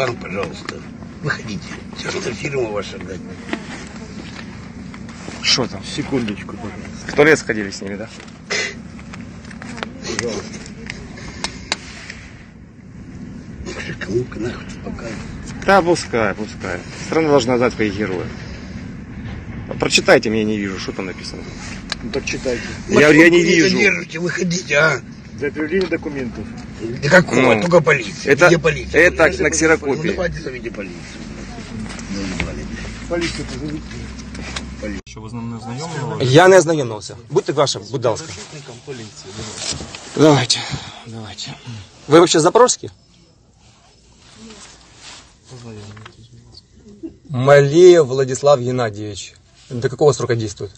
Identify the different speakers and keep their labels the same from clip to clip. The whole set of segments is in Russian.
Speaker 1: Пан, пожалуйста, выходите. Сейчас эта фирма ваша, да.
Speaker 2: Что там?
Speaker 3: Секундочку, пожалуйста.
Speaker 2: В туалет сходили с ними, да?
Speaker 1: Пожалуйста. Кому-ка нахуй успокаивай.
Speaker 2: Да, пускай, пускай. Страна должна знать своих героев. Прочитайте, мне не вижу, что там написано.
Speaker 3: Ну так читайте.
Speaker 2: Я, я не вижу.
Speaker 1: задержите, выходите, а.
Speaker 3: Для предъявления документов.
Speaker 1: Да какого?
Speaker 2: Ну,
Speaker 1: Только полиция.
Speaker 2: это-
Speaker 1: Где полиция?
Speaker 2: это
Speaker 1: Ну,
Speaker 2: на ксерокопии.
Speaker 1: Ну, давайте зовите полицию. Ну, ебали.
Speaker 3: Полицию позовите.
Speaker 4: Що ви з ним не знайомили?
Speaker 2: Я не ознайомився. Будьте ваша, будь ласка.
Speaker 4: Працівником поліції.
Speaker 2: Давайте, давайте. Вы вообще запорожский? Малеев Владислав Геннадьевич. До какого срока действует?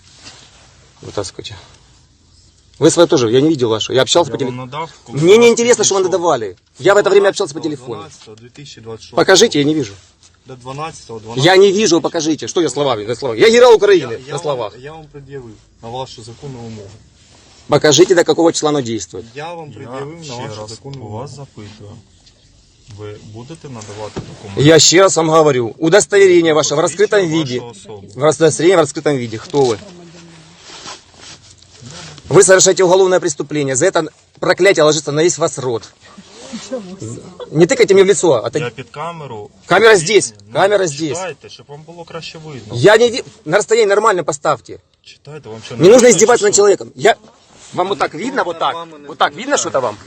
Speaker 2: Вытаскивайте. Вы свое тоже, я не видел вашу. Я общался
Speaker 4: Я
Speaker 2: по
Speaker 4: вам
Speaker 2: телефону.
Speaker 4: надав, коли
Speaker 2: Мне не
Speaker 4: вас
Speaker 2: интересно, что вы
Speaker 4: підійшов.
Speaker 2: надавали. Я в это время общался по телефону.
Speaker 4: 12.2026.
Speaker 2: Покажите, я не вижу.
Speaker 4: До 12 12
Speaker 2: Я не вижу, покажите. Что я словами? На словах? Я генерал Украины,
Speaker 4: я,
Speaker 2: на словах.
Speaker 4: Вам, я вам пред'явив на вашу законну умову.
Speaker 2: Покажите, до какого числа оно действует.
Speaker 4: Я вам пред'явив на
Speaker 5: ще
Speaker 4: вашу
Speaker 5: раз
Speaker 4: законну
Speaker 5: у
Speaker 4: умову.
Speaker 5: вас запитую. Ви будете надавати документи?
Speaker 2: Я ще раз вам говорю. Удостоверение ваше в раскрытом
Speaker 4: Посвідчення
Speaker 2: виде.
Speaker 4: вашої особи.
Speaker 2: В удостоверение в раскрытом виде. Кто вы? Вы совершаете уголовное преступление. За это проклятие ложится на весь вас рот. Не тыкайте мне в лицо. а
Speaker 5: Я
Speaker 2: так-
Speaker 5: під камеру.
Speaker 2: Камера здесь,
Speaker 5: Ну,
Speaker 2: камера здесь.
Speaker 5: Читайте, щоб вам було краще видно.
Speaker 2: Я не ви... На расстоянии нормально поставьте.
Speaker 5: Читайте, вам що
Speaker 2: Не нужно
Speaker 5: видно,
Speaker 2: издеваться
Speaker 5: чи
Speaker 2: над
Speaker 5: що?
Speaker 2: человеком. Я... Вам вот так видно, вот так? Вот так видно что-то вам?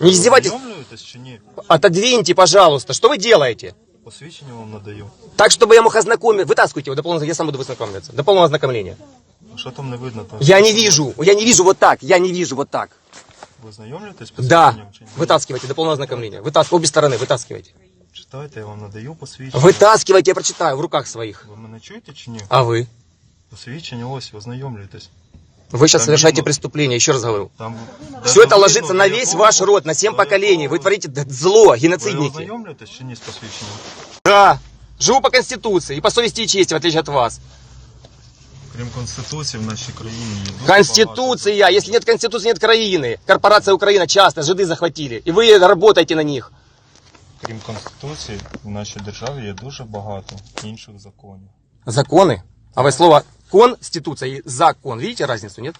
Speaker 2: Не издевайтесь.
Speaker 5: Ознайомлюєтесь чи ні?
Speaker 2: Отодвиньте, пожалуйста. Что вы делаете?
Speaker 5: Посвідчення вам надаю.
Speaker 2: Так, чтобы я мог ознакомиться. Вытаскивайте его до полного... Я сам буду ознакомиться. До полного ознакомления.
Speaker 5: А Що там не видно? Там
Speaker 2: Я не вижу. Я не вижу вот так. Я не вижу вот так.
Speaker 5: Ви знайомлюєтесь з
Speaker 2: Да.
Speaker 5: посвідченням чи ні?
Speaker 2: Вытаскивайте до полного ознакомления. Вытас... Обе стороны вытаскивайте.
Speaker 5: Читайте, я вам надаю посвідчення.
Speaker 2: Вытаскивайте, я прочитаю в руках своих.
Speaker 5: Ви мене чуєте чи ні?
Speaker 2: А вы?
Speaker 5: Посвідчення ось, ознайомлюєтесь.
Speaker 2: Вы сейчас
Speaker 5: Там
Speaker 2: совершаете
Speaker 5: видно.
Speaker 2: преступление, еще раз говорю.
Speaker 5: Там
Speaker 2: Все это
Speaker 5: видно,
Speaker 2: ложится на
Speaker 5: до
Speaker 2: весь
Speaker 5: якого-
Speaker 2: ваш род, на семь
Speaker 5: до
Speaker 2: поколений.
Speaker 5: якого-
Speaker 2: Вы творите д- зло,
Speaker 5: Ви
Speaker 2: геноцидники.
Speaker 5: ознайомлюєтесь чи ні з посвідченням?
Speaker 2: Да. Живу по Конституции и по совести и чести, в отличие от вас.
Speaker 5: Крім Конституції в нашій країні є дуже багато.
Speaker 2: Конституция. Если нет Конституции, нет краины. Корпорация Украина часто жиды захватили. И вы работаете на них.
Speaker 5: Крім Конституції, в нашій державі є дуже багато інших законів.
Speaker 2: Законы. А вы слово конституция и закон. Видите разницу, нет?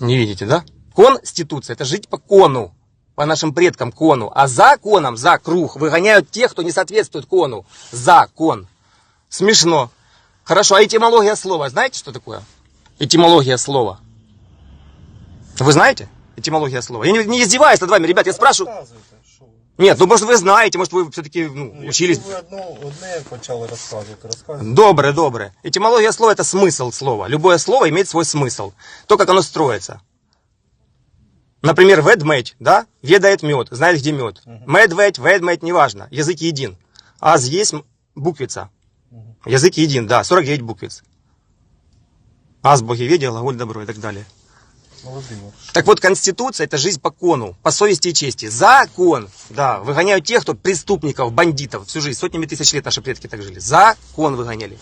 Speaker 2: Не видите, да? Конституция – это жить по кону, по нашим предкам кону. А законом, за круг, выгоняют тех, кто не соответствует кону. Закон. Смешно. Хорошо, а этимология слова, знаете, что такое? Этимология слова. Вы знаете? Этимология слова. Я не, не издеваюсь над вами, ребят, я спрашиваю. Нет, ну может вы знаете, может вы все-таки ну, учились.
Speaker 4: Ви одно, одне почали розказувати, розказуйте.
Speaker 2: Добре, добре. Этимология слова – это смысл слова. Любое слово имеет свой смысл. То, как оно строится. Например, ведмедь, да, ведает мед, знает, где мед. Медведь, ведмедь, неважно, язык един. Аз есть буквица. Язык един, да, 49 буквиц. Аз боговедение, глаголь добро и так далее.
Speaker 4: Володимир,
Speaker 2: Так вот, Конституция – это жизнь по кону, по совести и чести. Закон, да, выгоняют тех, кто преступников, бандитов всю жизнь. Сотнями тысяч лет наши предки так жили. Закон выгоняли.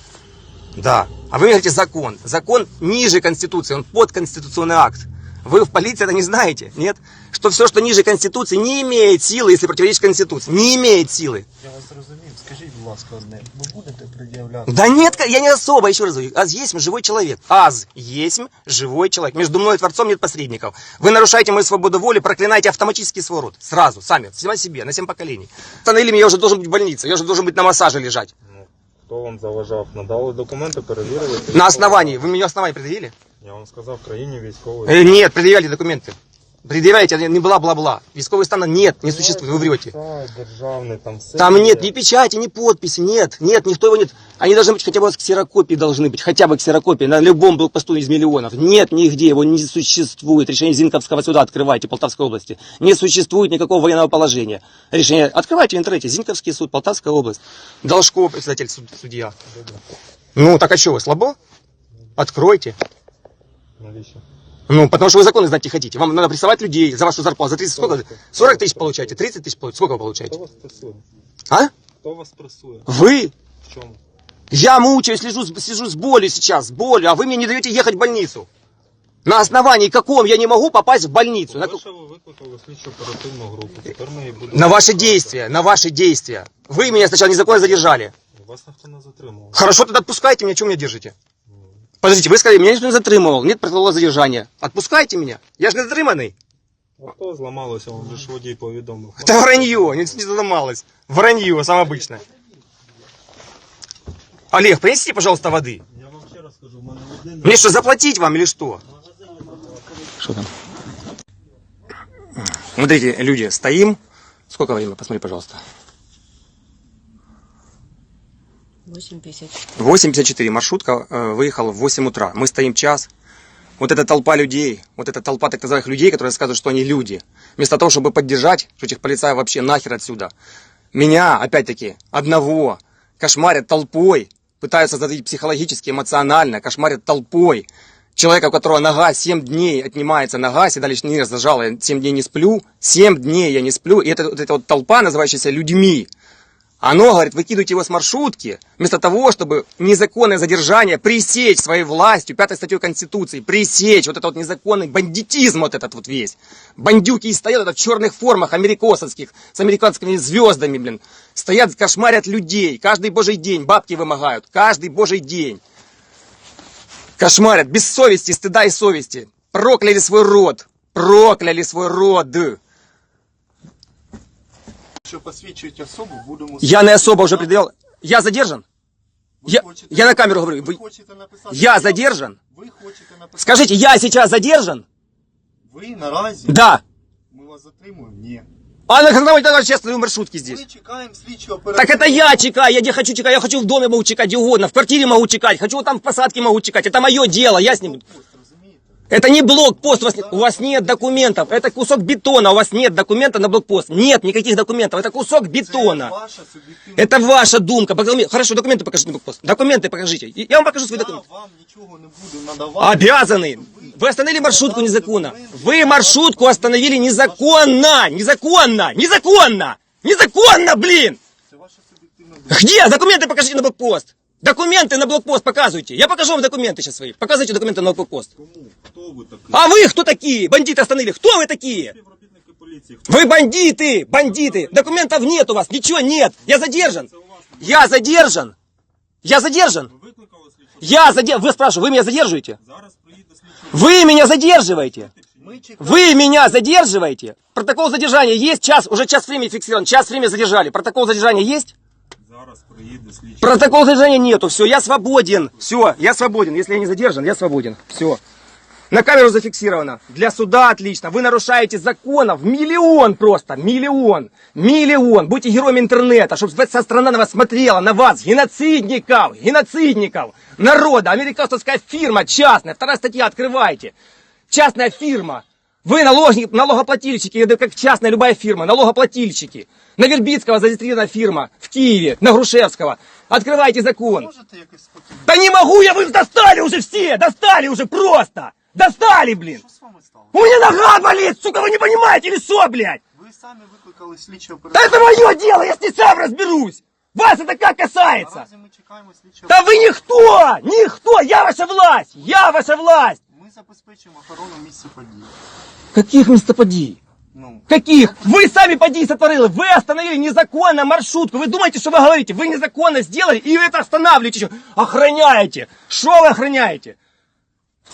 Speaker 2: Да. А вы говорите закон. Закон ниже Конституции, он подконституционный акт. Вы в полиции это не знаете, нет? Что все, что ниже Конституции, не имеет силы, если противоречит Конституции. Не имеет силы.
Speaker 4: я вас зрозумів. Скажіть, будь ласка, одне. Ви будете пред'являти?
Speaker 2: Да нет, я не особо, еще раз говорю. Аз есть живой человек. Аз есть живой человек. Между мной и Творцом нет посредников. Вы нарушаете мою свободу воли, проклинаете автоматически свой род. Сразу, сами, сама себе, на семь поколений. Остановили меня, я уже должен быть в больнице, я уже должен быть на массаже лежать.
Speaker 5: Ну, хто вам заважав? Надали документи, перевірили.
Speaker 2: На основании, вы мне основание предъявили?
Speaker 5: Я вам сказав, в країні військовий.
Speaker 2: Э, нет, предъявляйте документы. Предъявляйте, не бла-бла-бла. Військовый стан нет, не существует, вы врете.
Speaker 5: Сайт державний, там все.
Speaker 2: Там
Speaker 5: є.
Speaker 2: нет ни печати, ни подписи, нет, нет, никто его нет. Они должны быть, хотя бы у вас ксерокопии должны быть, хотя бы ксерокопии на любом блокпосту из миллионов. Нет нигде, его не существует. Решение Зинковского суда открывайте, Полтавской области. Не существует никакого военного положения. Решение открывайте в интернете, Зинковский суд, Полтавская область. Должков, председатель суд- судья. Ну, так а что вы, слабо? Откройте.
Speaker 5: Навіщо?
Speaker 2: Ну, потому что вы законы знать не хотите. Вам надо прессовать людей за вашу зарплату. За 30 сколько? 40 тысяч получаете, 30 тысяч получаете. Сколько вы
Speaker 5: Хто
Speaker 2: получаете?
Speaker 5: вас пресує?
Speaker 2: А?
Speaker 5: Хто вас пресує?
Speaker 2: Вы?
Speaker 5: В чому?
Speaker 2: Я мучаюсь, лежу, с- сижу с болью сейчас, с болью, а вы мне не даете ехать в больницу. На основании каком я не могу попасть в больницу? На,
Speaker 5: По-перше, ви викликали слідчу оперативну групу. Тепер ми її будемо...
Speaker 2: на ваши действия, на ваши действия. Вы меня сначала незаконно задержали.
Speaker 5: Вас ніхто не затримував.
Speaker 2: Хорошо, тогда отпускайте меня, чего меня держите? Подождите, вы сказали, меня никто не затримывал, нет протокола задержания. Отпускайте меня, я же не затриманный.
Speaker 5: Авто зламалося, вам же ж водій повідомив.
Speaker 2: Это вранье, не, не заломалось. Вранье, самое обычное. Олег, принесите, пожалуйста, воды.
Speaker 4: Я вам ще раз кажу, в мене людина.
Speaker 2: Мне что, заплатить вам или что? Что там? Смотрите, люди, стоим. Сколько времени? Посмотри, пожалуйста.
Speaker 6: 8.50.
Speaker 2: 8.54. Маршрутка э, выехала в 8 утра. Мы стоим час. Вот эта толпа людей, вот эта толпа так называемых людей, которые рассказывают, что они люди. Вместо того, чтобы поддержать, что этих полицаев вообще нахер отсюда. Меня, опять-таки, одного, кошмарят толпой, пытаются задавить психологически, эмоционально, кошмарят толпой. Человека, у которого нога 7 дней отнимается нога, седалищный нерв зажал, я 7 дней не сплю, 7 дней я не сплю, и это, вот эта вот толпа, называющаяся людьми, оно, говорит, выкидывайте его с маршрутки, вместо того, чтобы незаконное задержание пресечь своей властью, пятой статьей Конституции, пресечь вот этот вот незаконный бандитизм вот этот вот весь. Бандюки и стоят это в черных формах америкосовских, с американскими звездами, блин. Стоят, кошмарят людей, каждый божий день бабки вымогают, каждый божий день. Кошмарят, без совести, стыда и совести. Прокляли свой род, прокляли свой род.
Speaker 4: Що посвідчують особу, будемо...
Speaker 2: Я не особо уже предъявлял. Я задержан?
Speaker 4: Ви
Speaker 2: Я,
Speaker 4: хочете-
Speaker 2: я на камеру говорю.
Speaker 4: Ви
Speaker 2: Вы-
Speaker 4: хочете написати...
Speaker 2: я
Speaker 4: заяву?
Speaker 2: задержан?
Speaker 4: Ви хочете написати...
Speaker 2: Скажите, я сейчас задержан?
Speaker 4: Ви наразі...
Speaker 2: Да.
Speaker 4: Ми вас затримуємо? Ні.
Speaker 2: А на основании тогда честные маршрутки здесь.
Speaker 4: Ми чекаємо слідчу
Speaker 2: Так
Speaker 4: оперативну...
Speaker 2: это я чекаю, я где хочу чекать, я хочу в доме могу чекать, где угодно, в квартире могу чекать, хочу там в посадке могу чекать, это мое дело, я с ним...
Speaker 4: Пост, розумієте?
Speaker 2: Это не блокпост, у вас, у вас нет документов, это кусок бетона, у вас нет документа на блокпост, нет никаких документов, это кусок
Speaker 4: Це
Speaker 2: бетона.
Speaker 4: ваша суб'єктивна...
Speaker 2: Это ваша думка. Покажи- Хорошо, документы покажите на блокпост. Документы покажите. И Я вам покажу свои
Speaker 4: Я
Speaker 2: документы.
Speaker 4: вам нічого не буду надавати.
Speaker 2: Обязаны. Вы остановили маршрутку незаконно. Вы маршрутку остановили незаконно. Незаконно. Незаконно. Незаконно, блин.
Speaker 4: Це ваша суб'єктивна думка.
Speaker 2: Где? Документы покажите на блокпост. Документы на блокпост показывайте. Я покажу вам документы сейчас свои. Показывайте документы на блокпост.
Speaker 4: Кому? Хто ви такий?
Speaker 2: А вы кто такие? Бандиты остановили. Кто вы такие?
Speaker 4: Співробітники поліції.
Speaker 2: Вы бандиты, бандиты. Документов нет у вас, ничего нет. Я задержан. Я задержан. Я задержан.
Speaker 4: Викликали слідчу.
Speaker 2: Я задержан. Вы спрашиваете, вы меня задерживаете?
Speaker 4: Зараз приїде слідчу.
Speaker 2: Вы меня задерживаете.
Speaker 4: Ми чекаємо.
Speaker 2: Вы меня задерживаете? Протокол задержания есть? Час, уже час времени фиксирован. Час времени задержали. Протокол задержания есть? Протокол задержания нету. Все, я свободен. Все, я свободен. Если я не задержан, я свободен. Все. На камеру зафиксировано. Для суда отлично. Вы нарушаете законов миллион просто. Миллион. Миллион. Будьте героем интернета, чтобы вся страна на вас смотрела, на вас, геноцидников, геноцидников, народа, американская фирма частная. Вторая статья, открывайте. Частная фирма. Вы налогник, налогоплательщики, это как частная любая фирма, налогоплательщики. На Вербицкого зарегистрирована фирма в Киеве, на Грушевского. Открывайте закон.
Speaker 4: Можете якось спокійно?
Speaker 2: Да не могу я, вы достали уже все, достали уже просто. Достали, блин.
Speaker 4: Що з вами стало?
Speaker 2: У меня нога болит, сука, вы не понимаете или что, блядь?
Speaker 4: Ви самі викликали слідчу
Speaker 2: Да
Speaker 4: оперативну.
Speaker 2: это мое дело, я с ней сам разберусь. Вас это как касается?
Speaker 4: Наразі ми чекаємо слідчу
Speaker 2: Да вы никто, никто, я ваша власть, я ваша власть.
Speaker 4: Ми забезпечимо охорону місця події.
Speaker 2: Каких местопадей?
Speaker 4: Ну,
Speaker 2: Каких? Вы сами поди сотворили, вы остановили незаконно маршрутку. Вы думаете, что вы говорите? Вы незаконно сделали и это останавливаете еще. Охраняете. Что вы охраняете?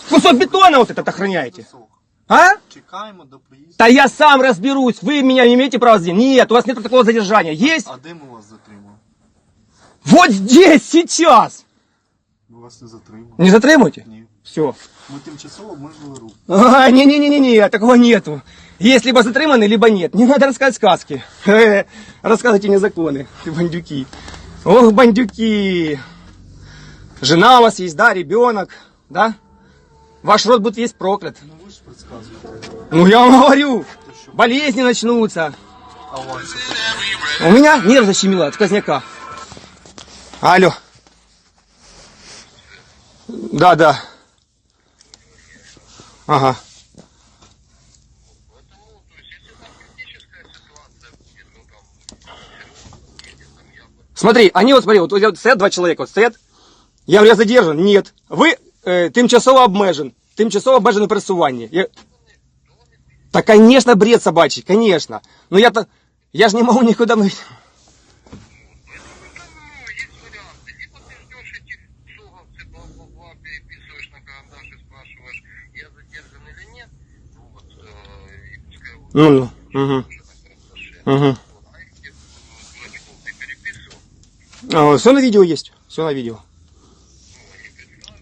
Speaker 2: Кусок бетона вот этот охраняете.
Speaker 4: засох.
Speaker 2: А?
Speaker 4: Чекаємо до приїзду.
Speaker 2: Да я сам разберусь. Вы меня не имеете права здесь. Нет, у вас нет такого задержания. Есть?
Speaker 4: А де ми вас затримали?
Speaker 2: Вот здесь, сейчас.
Speaker 4: Ми вас не затримали.
Speaker 2: Не затримуйте?
Speaker 4: Ні.
Speaker 2: Все.
Speaker 4: Ми тимчасово обмежили рух.
Speaker 2: А, не-не-не-не, такого нету. Есть либо затриманы, либо нет. Не надо рассказывать сказки. Рассказывайте мне законы, бандюки. Ох, бандюки. Жена у вас есть, да, ребенок, да? Ваш род будет весь проклят.
Speaker 4: Ну ви ж.
Speaker 2: Ну, я вам говорю, болезни начнутся. У меня нерв защемило от сквозняка. Алло. Да, да. Ага. Смотри, они вот, смотри, вот, вот стоят два человека, вот стоят. Я говорю, я задержан. Нет. Вы э, тимчасово обмежен. Тимчасово бажане пересування. Я... Та, конечно, бред собачий, конечно. Ну я то... Я ж не могу никуда выйти.
Speaker 1: есть варианты. Либо ты ждешь этих суговцев, бла-бла-бла, переписываешь на карандаш и спрашиваешь, я задержан или нет. Вот, э, и пускай вот
Speaker 2: Ну, ну. Угу. Угу.
Speaker 1: А
Speaker 2: все на видео есть. Все на видео.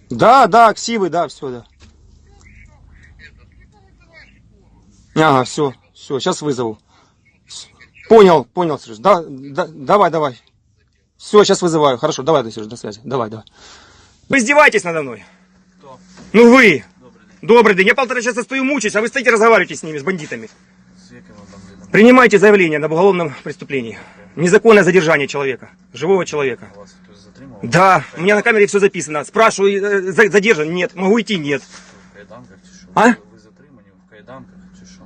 Speaker 2: Да, да, ксивы, да, все, да. Ага, все, все, сейчас вызову. Понял, понял, Сереж. Да, да, давай, давай. Все, сейчас вызываю. Хорошо, давай, Сереж, до связи. Давай, давай. Вы издеваетесь надо мной? Ну вы. Добрый день. Я полтора часа стою мучаюсь, а вы стоите разговариваете с ними, с бандитами. Принимайте заявление об уголовном преступлении. Незаконное задержание человека, живого человека.
Speaker 7: Вас затримав?
Speaker 2: Да, у меня на камере все записано. Спрашиваю, э, за- задержан? Нет. Могу идти? Нет.
Speaker 7: В кайданках чи що?
Speaker 2: А?
Speaker 7: Ви затримані в кайданках чи що?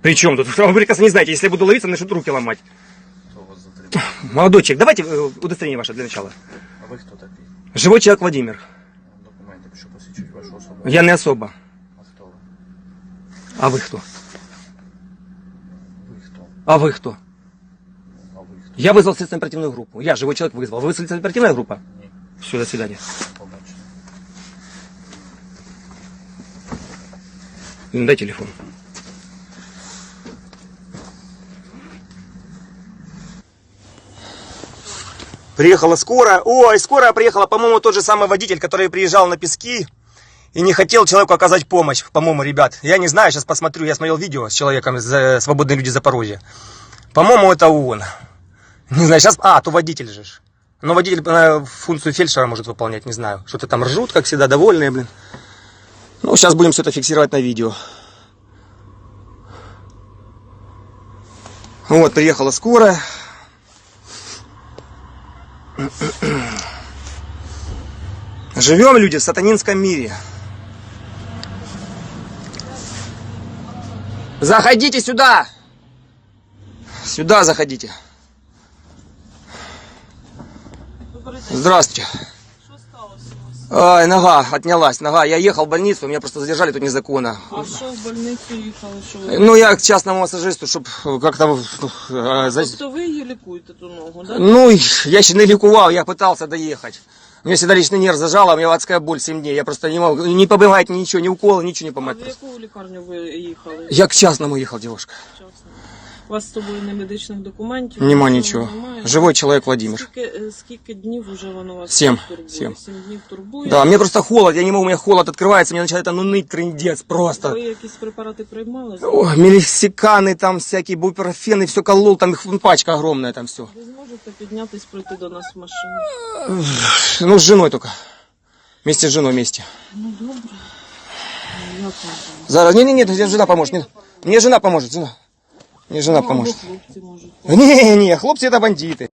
Speaker 2: При чем тут? Вы прекрасно не знаете, если я буду ловиться, начнут руки ломать.
Speaker 7: Хто вас затримав?
Speaker 2: Молодой человек, давайте э, удостоверение ваше для начала.
Speaker 7: А ви хто такий?
Speaker 2: Живой человек Владимир.
Speaker 7: Документи, що посвідчують вашу особу?
Speaker 2: Я не особо.
Speaker 7: А хто ви?
Speaker 2: А вы кто?
Speaker 7: Хто?
Speaker 2: А вы кто?
Speaker 7: А ви хто?
Speaker 2: Я вызвал следственную оперативную группу. Я живой человек вызвал. Вы следственная оперативная группа?
Speaker 7: Ні,
Speaker 2: Все, до свидания.
Speaker 7: побачення.
Speaker 2: Дай телефон. Приехала скорая. Ой, скорая приехала, по-моему, тот же самый водитель, который приезжал на пески и не хотел человеку оказать помощь, по-моему, ребят. Я не знаю, сейчас посмотрю, я смотрел видео с человеком из э, «Свободные люди Запорожья». По-моему, это он. Не знаю, сейчас... А, то водитель же. Но водитель э, функцию фельдшера может выполнять, не знаю. Что-то там ржут, как всегда, довольные, блин. Ну, сейчас будем все это фиксировать на видео. Вот, приехала скорая. Живем, люди, в сатанинском мире. Заходите сюда! Сюда заходите. Здравствуйте. Ай, нога отнялась, нога. Я ехал в больницу, меня просто задержали тут незаконно.
Speaker 8: А що в больницю їхали? Що ви?
Speaker 2: Ну, я к частному массажисту, чтобы как-то... ну, э, за-
Speaker 8: Тобто ви її лікуєте ту ногу, да?
Speaker 2: Ну, я еще не ликовал, я пытался доехать. Мне всегда личный нерв зажало, у меня адская боль 7 дней. Я просто не могу, не помогает ничего, ни укола, ничего не
Speaker 8: А
Speaker 2: помогает.
Speaker 8: в яку лікарню ви їхали?
Speaker 2: Я к частному ехал, девушка.
Speaker 8: Вчасно. У вас з собою не медичних документів?
Speaker 2: Нема ничего.
Speaker 8: Немає?
Speaker 2: Живой человек Владимир.
Speaker 8: Скільки, е, скільки днів вже воно вас
Speaker 2: Сім.
Speaker 8: турбує?
Speaker 2: Сім.
Speaker 8: Сім днів турбує?
Speaker 2: Да, мне просто холод, я не могу, у меня холод открывается, мне начинает оно ныть, трындец, просто.
Speaker 8: Ви якісь препарати приймали?
Speaker 2: Ой, мелисиканы там всякие, буперофены, все колол, там их ну, пачка огромная, там все.
Speaker 8: Ви зможете піднятись, прийти до нас в машину?
Speaker 2: Ну, с женой только. Вместе с женой вместе.
Speaker 8: Ну, добре. Ну, Як вам там?
Speaker 2: Зараз, не, не, нет, мне жена поможет. не- Мне жена поможет, жена. Мне жена
Speaker 8: Ну, або
Speaker 2: поможет. Не, не, хлопцы это бандиты.